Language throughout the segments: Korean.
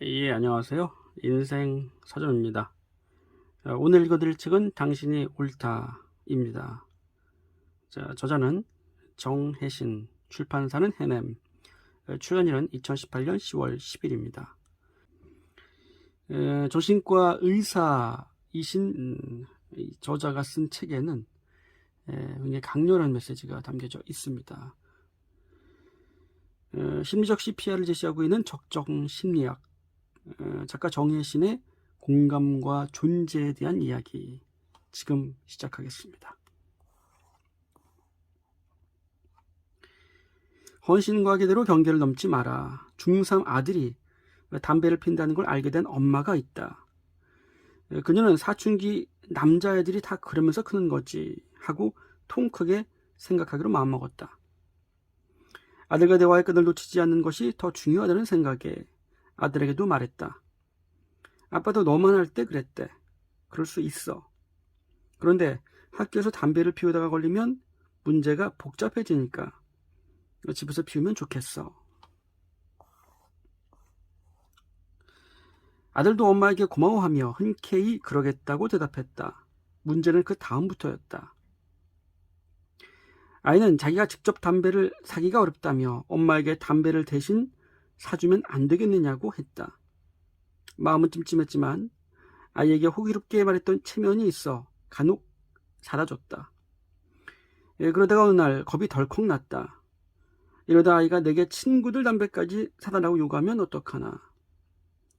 예, 안녕하세요. 인생 서점입니다. 어, 오늘 읽어드릴 책은 당신이 옳다입니다. 자, 저자는 정혜신, 출판사는 해냄, 어, 출연일은 2018년 10월 10일입니다. 에, 정신과 의사이신 음, 이 저자가 쓴 책에는 에, 굉장히 강렬한 메시지가 담겨져 있습니다. 에, 심리적 CPR을 제시하고 있는 적정 심리학, 어, 작가 정혜신의 공감과 존재에 대한 이야기 지금 시작하겠습니다. 헌신과 계대로 경계를 넘지 마라. 중3 아들이 담배를 핀다는 걸 알게 된 엄마가 있다. 어, 그녀는 사춘기 남자애들이 다 그러면서 크는 거지 하고 통 크게 생각하기로 마음먹었다. 아들과 대화의 끈을 놓치지 않는 것이 더 중요하다는 생각에 아들에게도 말했다. 아빠도 너만 할 때 그랬대. 그럴 수 있어. 그런데 학교에서 담배를 피우다가 걸리면 문제가 복잡해지니까 집에서 피우면 좋겠어. 아들도 엄마에게 고마워하며 흔쾌히 그러겠다고 대답했다. 문제는 그 다음부터였다. 아이는 자기가 직접 담배를 사기가 어렵다며 엄마에게 담배를 대신 사주면 안 되겠느냐고 했다. 마음은 찜찜했지만 아이에게 호기롭게 말했던 체면이 있어 간혹 사다 줬다. 예, 그러다가 어느 날 겁이 덜컥 났다. 이러다 아이가 내게 친구들 담배까지 사달라고 요구하면 어떡하나.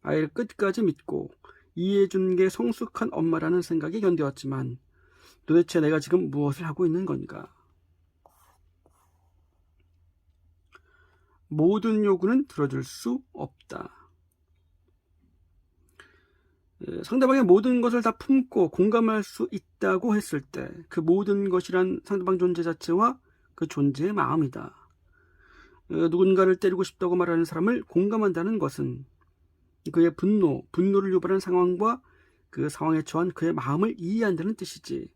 아이를 끝까지 믿고 이해해준 게 성숙한 엄마라는 생각이 견뎌왔지만 도대체 내가 지금 무엇을 하고 있는 건가? 모든 요구는 들어줄 수 없다. 예, 상대방의 모든 것을 다 품고 공감할 수 있다고 했을 때 그 모든 것이란 상대방 존재 자체와 그 존재의 마음이다. 어, 누군가를 때리고 싶다고 말하는 사람을 공감한다는 것은 그의 분노, 분노를 유발한 상황과 그 상황에 처한 그의 마음을 이해한다는 뜻이지.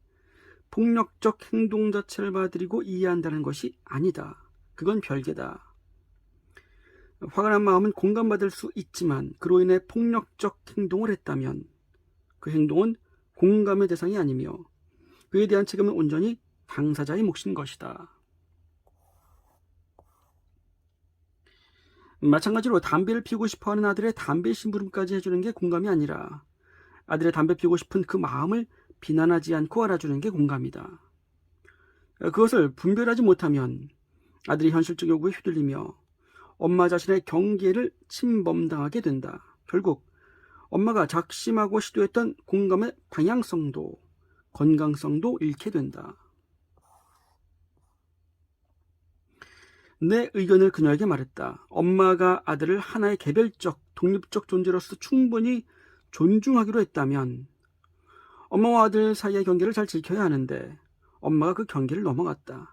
폭력적 행동 자체를 받아들이고 이해한다는 것이 아니다. 그건 별개다. 화가 난 마음은 공감받을 수 있지만 그로 인해 폭력적 행동을 했다면 그 행동은 공감의 대상이 아니며 그에 대한 책임은 온전히 당사자의 몫인 것이다. 마찬가지로 담배를 피우고 싶어하는 아들의 담배 심부름까지 해주는 게 공감이 아니라 아들의 담배 피우고 싶은 그 마음을 비난하지 않고 알아주는 게 공감이다. 그것을 분별하지 못하면 아들이 현실적 요구에 휘둘리며 엄마 자신의 경계를 침범당하게 된다. 결국 엄마가 작심하고 시도했던 공감의 방향성도 건강성도 잃게 된다. 내 의견을 그녀에게 말했다. 엄마가 아들을 하나의 개별적, 독립적 존재로서 충분히 존중하기로 했다면 엄마와 아들 사이의 경계를 잘 지켜야 하는데 엄마가 그 경계를 넘어갔다.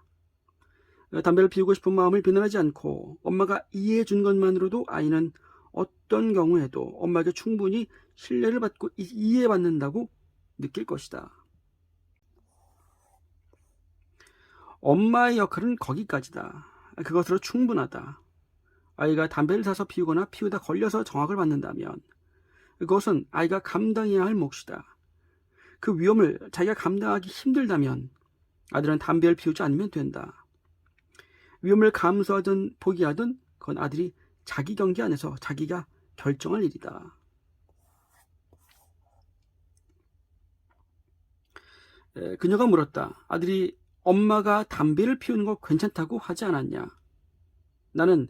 담배를 피우고 싶은 마음을 비난하지 않고 엄마가 이해해 준 것만으로도 아이는 어떤 경우에도 엄마에게 충분히 신뢰를 받고 이해받는다고 느낄 것이다. 엄마의 역할은 거기까지다. 그것으로 충분하다. 아이가 담배를 사서 피우거나 피우다 걸려서 정확을 받는다면 그것은 아이가 감당해야 할 몫이다. 그 위험을 자기가 감당하기 힘들다면 아들은 담배를 피우지 않으면 된다. 위험을 감수하든 포기하든 그건 아들이 자기 경계 안에서 자기가 결정할 일이다. 에, 그녀가 물었다. 아들이 엄마가 담배를 피우는 거 괜찮다고 하지 않았냐? 나는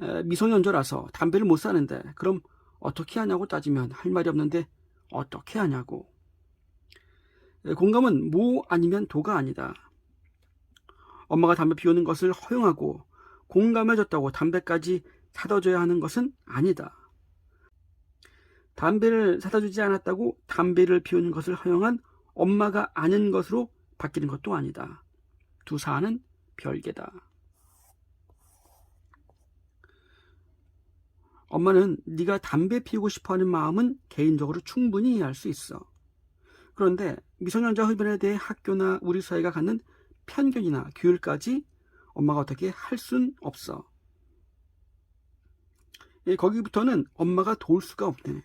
에, 미성년자라서 담배를 못 사는데 그럼 어떻게 하냐고 따지면 할 말이 없는데 어떻게 하냐고. 에, 공감은 모 아니면 도가 아니다. 엄마가 담배 피우는 것을 허용하고 공감해줬다고 담배까지 사다 줘야 하는 것은 아니다. 담배를 사다 주지 않았다고 담배를 피우는 것을 허용한 엄마가 아닌 것으로 바뀌는 것도 아니다. 두 사안은 별개다. 엄마는 네가 담배 피우고 싶어하는 마음은 개인적으로 충분히 이해할 수 있어. 그런데 미성년자 흡연에 대해 학교나 우리 사회가 갖는 편견이나 규율까지 엄마가 어떻게 할 순 없어. 예, 거기부터는 엄마가 도울 수가 없네.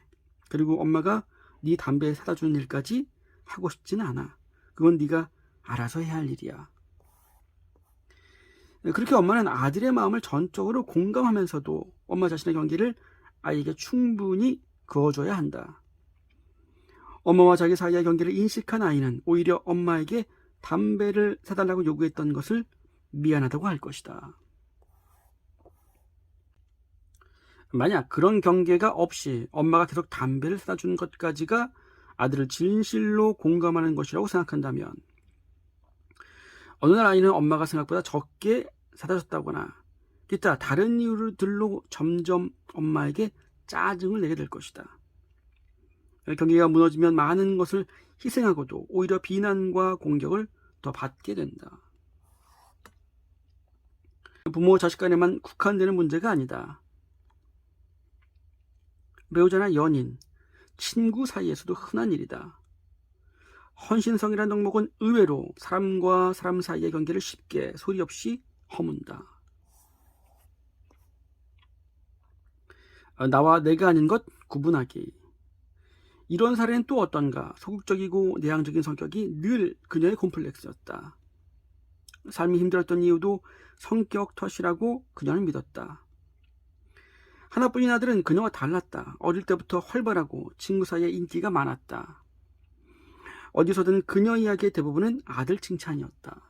그리고 엄마가 네 담배 사다 주는 일까지 하고 싶지는 않아. 그건 네가 알아서 해야 할 일이야. 예, 그렇게 엄마는 아들의 마음을 전적으로 공감하면서도 엄마 자신의 경계를 아이에게 충분히 그어줘야 한다. 엄마와 자기 사이의 경계를 인식한 아이는 오히려 엄마에게 담배를 사달라고 요구했던 것을 미안하다고 할 것이다. 만약 그런 경계가 없이 엄마가 계속 담배를 주는 것까지가 아들을 진실로 공감하는 것이라고 생각한다면 어느 날 아이는 엄마가 생각보다 적게 사다 줬다거나 기타 다른 이유들로 점점 엄마에게 짜증을 내게 될 것이다. 경계가 무너지면 많은 것을 희생하고도 오히려 비난과 공격을 더 받게 된다. 부모 자식 간에만 국한되는 문제가 아니다. 배우자나 연인, 친구 사이에서도 흔한 일이다. 헌신성이라는 덕목은 의외로 사람과 사람 사이의 관계를 쉽게 소리 없이 허문다. 어, 나와 내가 아닌 것 구분하기. 이런 사례는 또 어떤가? 소극적이고 내향적인 성격이 늘 그녀의 콤플렉스였다. 삶이 힘들었던 이유도 성격 탓이라고 그녀는 믿었다. 하나뿐인 아들은 그녀와 달랐다. 어릴 때부터 활발하고 친구 사이에 인기가 많았다. 어디서든 그녀 이야기의 대부분은 아들 칭찬이었다.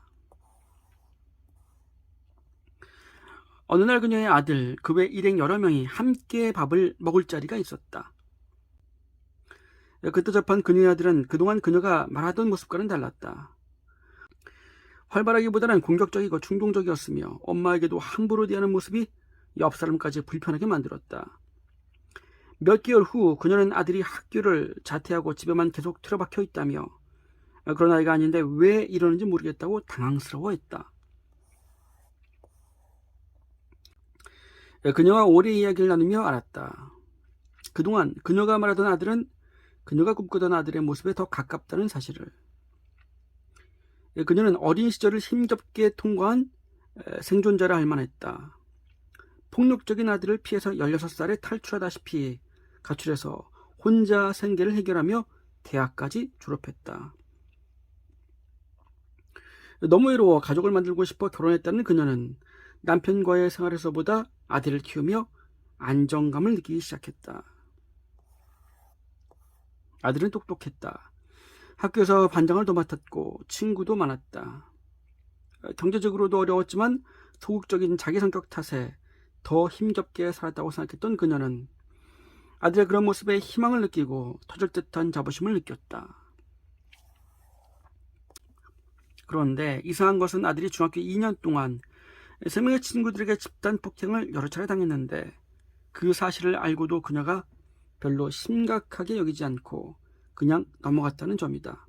어느 날 그녀의 아들, 그 외 일행 여러 명이 함께 밥을 먹을 자리가 있었다. 그때 접한 그녀의 아들은 그동안 그녀가 말하던 모습과는 달랐다. 활발하기보다는 공격적이고 충동적이었으며 엄마에게도 함부로 대하는 모습이 옆 사람까지 불편하게 만들었다. 몇 개월 후 그녀는 아들이 학교를 자퇴하고 집에만 계속 틀어박혀 있다며 그런 아이가 아닌데 왜 이러는지 모르겠다고 당황스러워했다. 그녀와 오래 이야기를 나누며 알았다. 그동안 그녀가 말하던 아들은 그녀가 꿈꾸던 아들의 모습에 더 가깝다는 사실을. 그녀는 어린 시절을 힘겹게 통과한 생존자라 할 만했다. 폭력적인 아들을 피해서 16살에 탈출하다시피 가출해서 혼자 생계를 해결하며 대학까지 졸업했다. 너무 외로워 가족을 만들고 싶어 결혼했다는 그녀는 남편과의 생활에서보다 아들을 키우며 안정감을 느끼기 시작했다. 아들은 똑똑했다. 학교에서 반장을 도 맡았고 친구도 많았다. 경제적으로도 어려웠지만 소극적인 자기 성격 탓에 더 힘겹게 살았다고 생각했던 그녀는 아들의 그런 모습에 희망을 느끼고 터질 듯한 자부심을 느꼈다. 그런데 이상한 것은 아들이 중학교 2년 동안 세 명의 친구들에게 집단 폭행을 여러 차례 당했는데 그 사실을 알고도 그녀가 별로 심각하게 여기지 않고 그냥 넘어갔다는 점이다.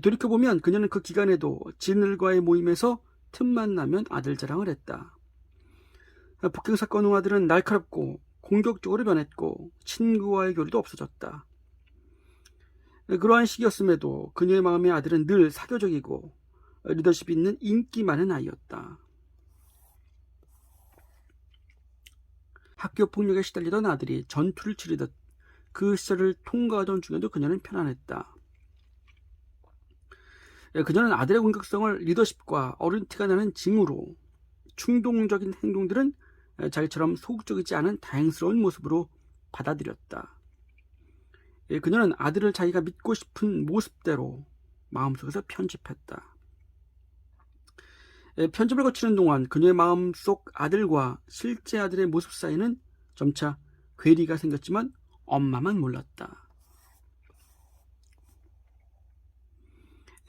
돌이켜보면 그녀는 그 기간에도 진들과의 모임에서 틈만 나면 아들 자랑을 했다. 폭행 사건 후 아들은 날카롭고 공격적으로 변했고 친구와의 교류도 없어졌다. 그러한 시기였음에도 그녀의 마음의 아들은 늘 사교적이고 리더십 있는 인기 많은 아이였다. 학교 폭력에 시달리던 아들이 전투를 치르듯 그 시절을 통과하던 중에도 그녀는 편안했다. 그녀는 아들의 공격성을 리더십과 어른 티가 나는 징후로 충동적인 행동들은 자기처럼 소극적이지 않은 다행스러운 모습으로 받아들였다. 그녀는 아들을 자기가 믿고 싶은 모습대로 마음속에서 편집했다. 편집을 거치는 동안 그녀의 마음속 아들과 실제 아들의 모습 사이는 점차 괴리가 생겼지만 엄마만 몰랐다.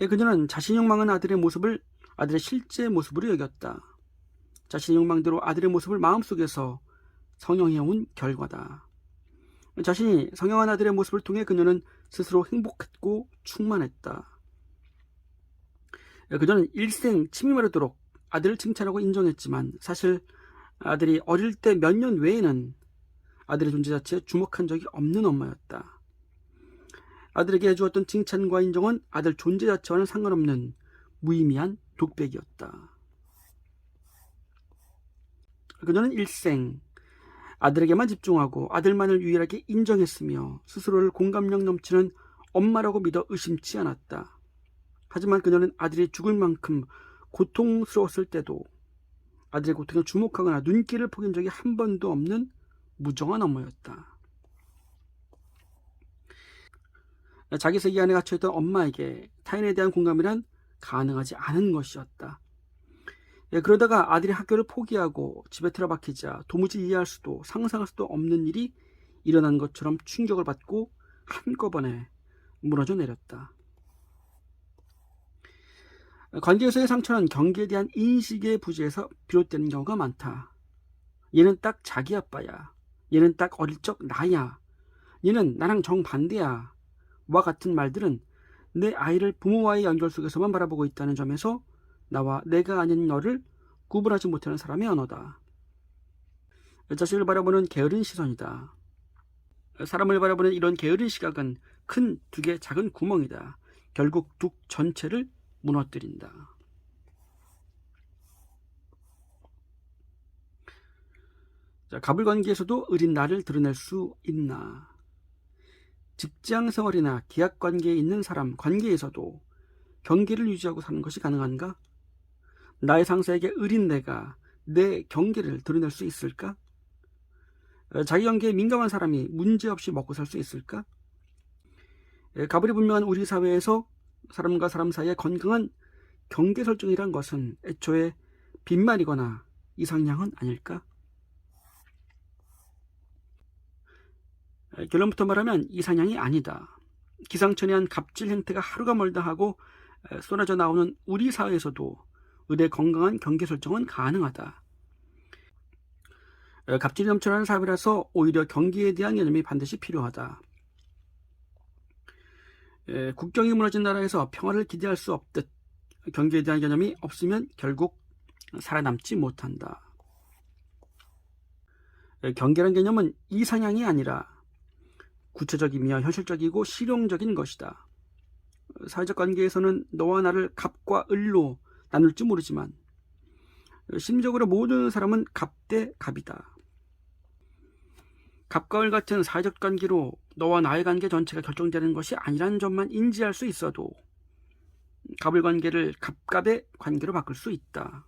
그녀는 자신이 욕망한 아들의 모습을 아들의 실제 모습으로 여겼다. 자신의 욕망대로 아들의 모습을 마음속에서 성형해온 결과다. 자신이 성형한 아들의 모습을 통해 그녀는 스스로 행복했고 충만했다. 그녀는 일생 침이 마르도록 아들을 칭찬하고 인정했지만 사실 아들이 어릴 때 몇 년 외에는 아들의 존재 자체에 주목한 적이 없는 엄마였다. 아들에게 해주었던 칭찬과 인정은 아들 존재 자체와는 상관없는 무의미한 독백이었다. 그녀는 일생 아들에게만 집중하고 아들만을 유일하게 인정했으며 스스로를 공감력 넘치는 엄마라고 믿어 의심치 않았다. 하지만 그녀는 아들이 죽을 만큼 고통스러웠을 때도 아들의 고통에 주목하거나 눈길을 포긴 적이 한 번도 없는 무정한 엄마였다. 자기 세계 안에 갇혀있던 엄마에게 타인에 대한 공감이란 가능하지 않은 것이었다. 예, 그러다가 아들이 학교를 포기하고 집에 틀어박히자 도무지 이해할 수도 상상할 수도 없는 일이 일어난 것처럼 충격을 받고 한꺼번에 무너져 내렸다. 관계에서의 상처는 경계에 대한 인식의 부재에서 비롯되는 경우가 많다. 얘는 딱 자기 아빠야. 얘는 딱 어릴 적 나야. 얘는 나랑 정반대야. 와 같은 말들은 내 아이를 부모와의 연결 속에서만 바라보고 있다는 점에서 나와 내가 아닌 너를 구분하지 못하는 사람의 언어다. 자식을 바라보는 게으른 시선이다. 사람을 바라보는 이런 게으른 시각은 큰 두 개 작은 구멍이다. 결국 둑 전체를 무너뜨린다. 자, 가불관계에서도 의린 나를 드러낼 수 있나? 직장 생활이나 계약 관계에 있는 사람 관계에서도 경계를 유지하고 사는 것이 가능한가? 나의 상사에게 의린 내가 내 경계를 드러낼 수 있을까? 어, 자기 경계에 민감한 사람이 문제없이 먹고 살 수 있을까? 가불이 분명한 우리 사회에서 사람과 사람 사이의 건강한 경계 설정이란 것은 애초에 빈말이거나 이상향은 아닐까? 결론부터 말하면 이상향이 아니다. 기상천외한 갑질 행태가 하루가 멀다 하고 쏟아져 나오는 우리 사회에서도 의대 건강한 경계 설정은 가능하다. 갑질이 넘쳐나는 사회라서 오히려 경계에 대한 개념이 반드시 필요하다. 국경이 무너진 나라에서 평화를 기대할 수 없듯 경계에 대한 개념이 없으면 결국 살아남지 못한다. 경계란 개념은 이상향이 아니라 구체적이며 현실적이고 실용적인 것이다. 사회적 관계에서는 너와 나를 갑과 을로 나눌지 모르지만 심적으로 모든 사람은 갑 대 갑이다. 갑과 을 같은 사회적 관계로 너와 나의 관계 전체가 결정되는 것이 아니라는 점만 인지할 수 있어도 갑을 관계를 갑갑의 관계로 바꿀 수 있다.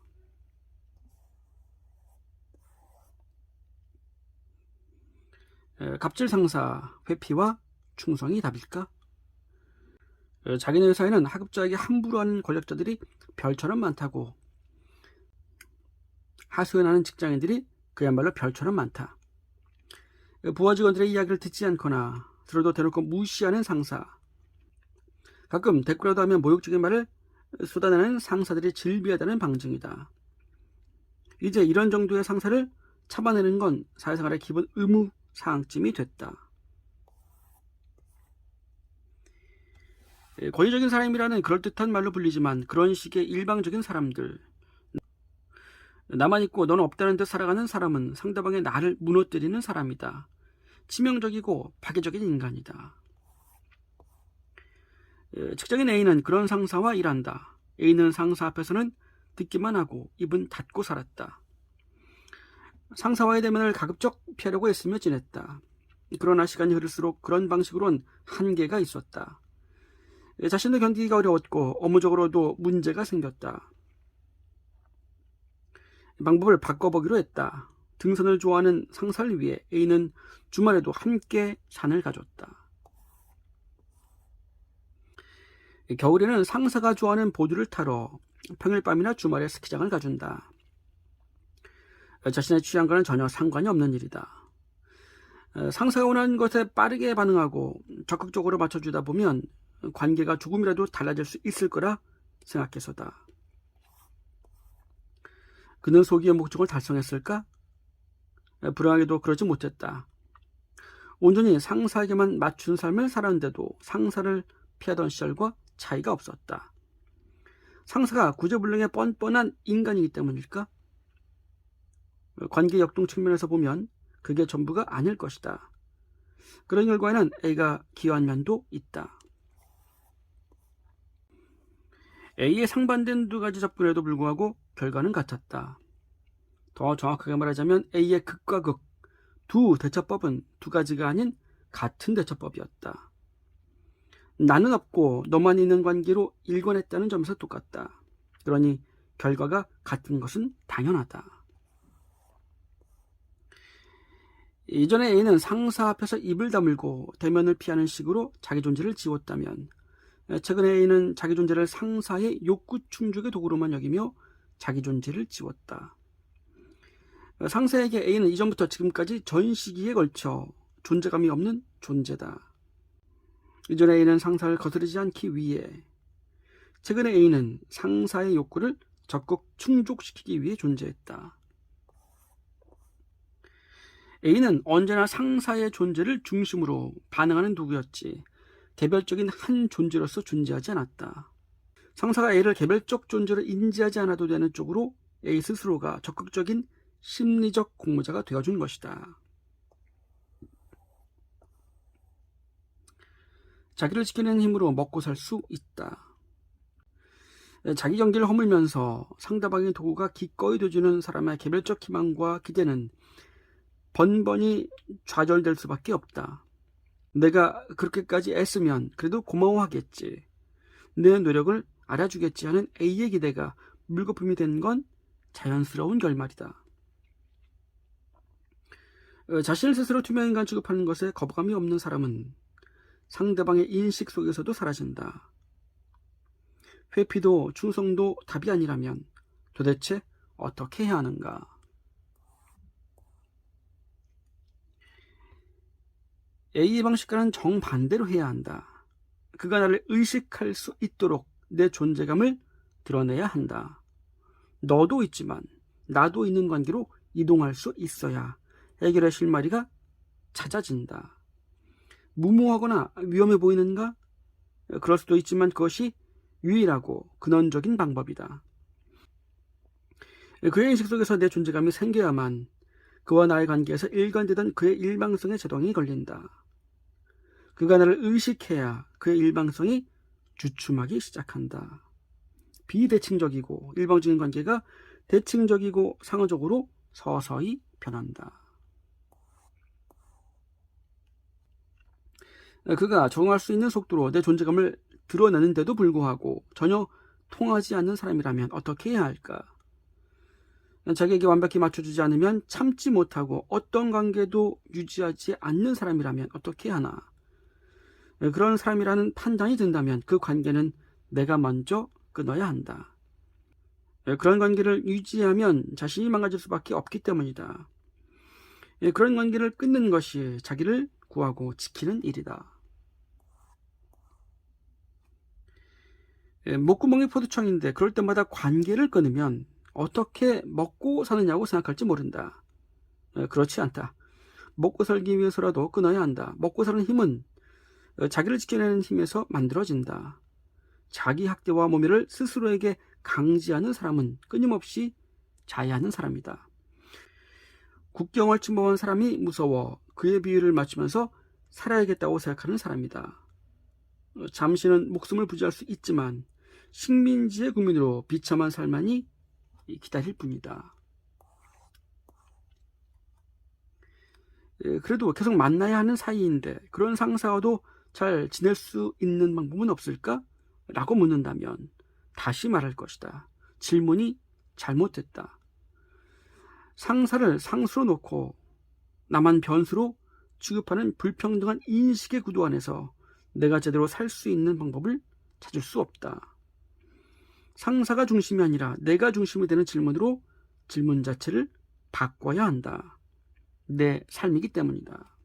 갑질 상사 회피와 충성이 답일까? 자기네 회사에는 하급자에게 함부로 하는 권력자들이 별처럼 많다고 하소연하는 직장인들이 그야말로 별처럼 많다. 부하 직원들의 이야기를 듣지 않거나 들어도 대놓고 무시하는 상사. 가끔 대꾸라도 하면 모욕적인 말을 쏟아내는 상사들이 질비하다는 방증이다. 이제 이런 정도의 상사를 참아내는 건 사회생활의 기본 의무 사항쯤이 됐다. 예, 권위적인 사람이라는 그럴듯한 말로 불리지만 그런 식의 일방적인 사람들 나만 있고 너는 없다는 듯 살아가는 사람은 상대방의 나를 무너뜨리는 사람이다. 치명적이고 파괴적인 인간이다. 예, 직장인 A는 그런 상사와 일한다. A는 상사 앞에서는 듣기만 하고 입은 닫고 살았다. 상사와의 대면을 가급적 피하려고 애쓰며 지냈다. 그러나 시간이 흐를수록 그런 방식으론 한계가 있었다. 예, 자신도 견디기가 어려웠고 업무적으로도 문제가 생겼다. 방법을 바꿔보기로 했다. 등산을 좋아하는 상사를 위해 A는 주말에도 함께 산을 가졌다. 겨울에는 상사가 좋아하는 보드를 타러 평일 밤이나 주말에 스키장을 가준다. 자신의 취향과는 전혀 상관이 없는 일이다. 상사가 원하는 것에 빠르게 반응하고 적극적으로 맞춰주다 보면 관계가 조금이라도 달라질 수 있을 거라 생각해서다. 그는 소기의 목적을 달성했을까? 불행하게도 그러지 못했다. 온전히 상사에게만 맞춘 삶을 살았는데도 상사를 피하던 시절과 차이가 없었다. 상사가 구제불능의 뻔뻔한 인간이기 때문일까? 관계 역동 측면에서 보면 그게 전부가 아닐 것이다. 그런 결과에는 A가 기여한 면도 있다. A의 상반된 두 가지 접근에도 불구하고 결과는 같았다. 더 정확하게 말하자면 A의 극과 극, 두 대처법은 두 가지가 아닌 같은 대처법이었다. 나는 없고 너만 있는 관계로 일관했다는 점에서 똑같다. 그러니 결과가 같은 것은 당연하다. 이전에 A는 상사 앞에서 입을 다물고 대면을 피하는 식으로 자기 존재를 지웠다면 최근에 A는 자기 존재를 상사의 욕구 충족의 도구로만 여기며 자기 존재를 지웠다. 상사에게 A는 이전부터 지금까지 전 시기에 걸쳐 존재감이 없는 존재다. 이전에 A는 상사를 거스르지 않기 위해 최근에 A는 상사의 욕구를 적극 충족시키기 위해 존재했다. A는 언제나 상사의 존재를 중심으로 반응하는 누구였지 개별적인 한 존재로서 존재하지 않았다. 상사가 A를 개별적 존재로 인지하지 않아도 되는 쪽으로 A 스스로가 적극적인 심리적 공모자가 되어준 것이다. 자기를 지켜내는 힘으로 먹고 살 수 있다. 자기 경기를 허물면서 상대방의 도구가 기꺼이 되주는 사람의 개별적 희망과 기대는 번번이 좌절될 수밖에 없다. 내가 그렇게까지 애쓰면 그래도 고마워하겠지. 내 노력을 알아주겠지 하는 A의 기대가 물거품이 된 건 자연스러운 결말이다. 어, 자신을 스스로 투명인간 취급하는 것에 거부감이 없는 사람은 상대방의 인식 속에서도 사라진다. 회피도 충성도 답이 아니라면 도대체 어떻게 해야 하는가? A의 방식과는 정반대로 해야 한다. 그가 나를 의식할 수 있도록 내 존재감을 드러내야 한다. 너도 있지만 나도 있는 관계로 이동할 수 있어야 해결의 실마리가 찾아진다. 무모하거나 위험해 보이는가? 그럴 수도 있지만 그것이 유일하고 근원적인 방법이다. 그의 인식 속에서 내 존재감이 생겨야만 그와 나의 관계에서 일관되던 그의 일방성의 제동이 걸린다. 그가 나를 의식해야 그의 일방성이 주춤하기 시작한다. 비대칭적이고 일방적인 관계가 대칭적이고 상호적으로 서서히 변한다. 그가 적응할 수 있는 속도로 내 존재감을 드러내는데도 불구하고 전혀 통하지 않는 사람이라면 어떻게 해야 할까? 자기에게 완벽히 맞춰주지 않으면 참지 못하고 어떤 관계도 유지하지 않는 사람이라면 어떻게 하나? 그런 사람이라는 판단이 든다면 그 관계는 내가 먼저 끊어야 한다. 그런 관계를 유지하면 자신이 망가질 수밖에 없기 때문이다. 그런 관계를 끊는 것이 자기를 구하고 지키는 일이다. 목구멍이 포도청인데 그럴 때마다 관계를 끊으면 어떻게 먹고 사느냐고 생각할지 모른다. 그렇지 않다. 먹고 살기 위해서라도 끊어야 한다. 먹고 사는 힘은 자기를 지켜내는 힘에서 만들어진다. 자기 학대와 모멸을 스스로에게 강제하는 사람은 끊임없이 자해하는 사람이다. 국경을 침범한 사람이 무서워 그의 비위를 맞추면서 살아야겠다고 생각하는 사람이다. 잠시는 목숨을 부지할 수 있지만 식민지의 국민으로 비참한 삶만이 기다릴 뿐이다. 예, 그래도 계속 만나야 하는 사이인데 그런 상사와도 잘 지낼 수 있는 방법은 없을까? 라고 묻는다면 다시 말할 것이다. 질문이 잘못됐다. 상사를 상수로 놓고 나만 변수로 취급하는 불평등한 인식의 구도 안에서 내가 제대로 살 수 있는 방법을 찾을 수 없다. 상사가 중심이 아니라 내가 중심이 되는 질문으로 질문 자체를 바꿔야 한다. 내 삶이기 때문이다.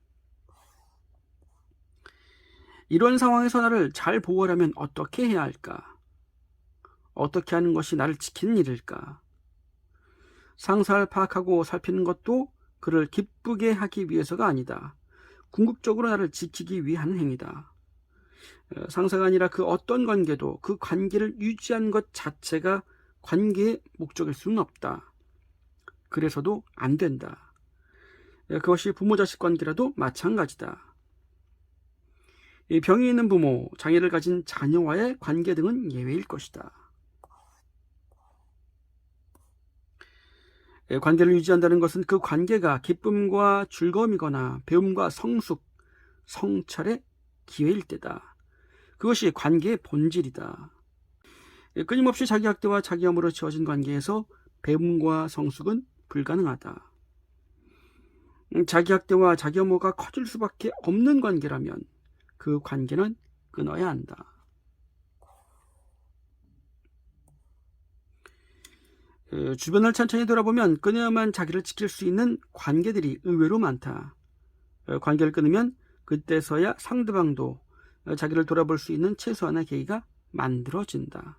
이런 상황에서 나를 잘 보호하려면 어떻게 해야 할까? 어떻게 하는 것이 나를 지키는 일일까? 상사를 파악하고 살피는 것도 그를 기쁘게 하기 위해서가 아니다. 궁극적으로 나를 지키기 위한 행위다. 어, 상사가 아니라 그 어떤 관계도 그 관계를 유지한 것 자체가 관계의 목적일 수는 없다. 그래서도 안 된다. 어, 그것이 부모 자식 관계라도 마찬가지다. 병이 있는 부모, 장애를 가진 자녀와의 관계 등은 예외일 것이다. 예, 관계를 유지한다는 것은 그 관계가 기쁨과 즐거움이거나 배움과 성숙, 성찰의 기회일 때다. 그것이 관계의 본질이다. 예, 끊임없이 자기 학대와 자기 혐오로 지어진 관계에서 배움과 성숙은 불가능하다. 음, 자기 학대와 자기 혐오가 커질 수밖에 없는 관계라면 그 관계는 끊어야 한다. 에, 주변을 천천히 돌아보면 끊어야만 자기를 지킬 수 있는 관계들이 의외로 많다. 에, 관계를 끊으면 그때서야 상대방도 어, 자기를 돌아볼 수 있는 최소한의 계기가 만들어진다.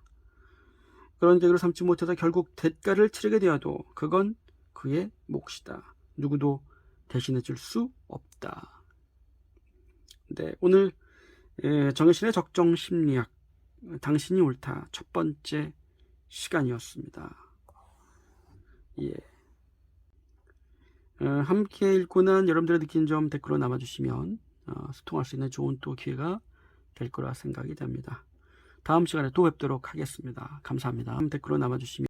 그런 계기를 삼지 못해서 결국 대가를 치르게 되어도 그건 그의 몫이다. 누구도 대신해 줄 수 없다. 네, 오늘 에, 정혜신의 적정 심리학 당신이 옳다 첫 번째 시간이었습니다. 예. 어, 함께 읽고 난 여러분들의 느낀 점 댓글로 남아주시면 어, 소통할 수 있는 좋은 또 기회가 될 거라 생각이 됩니다. 다음 시간에 또 뵙도록 하겠습니다. 감사합니다. 댓글로 남아주시면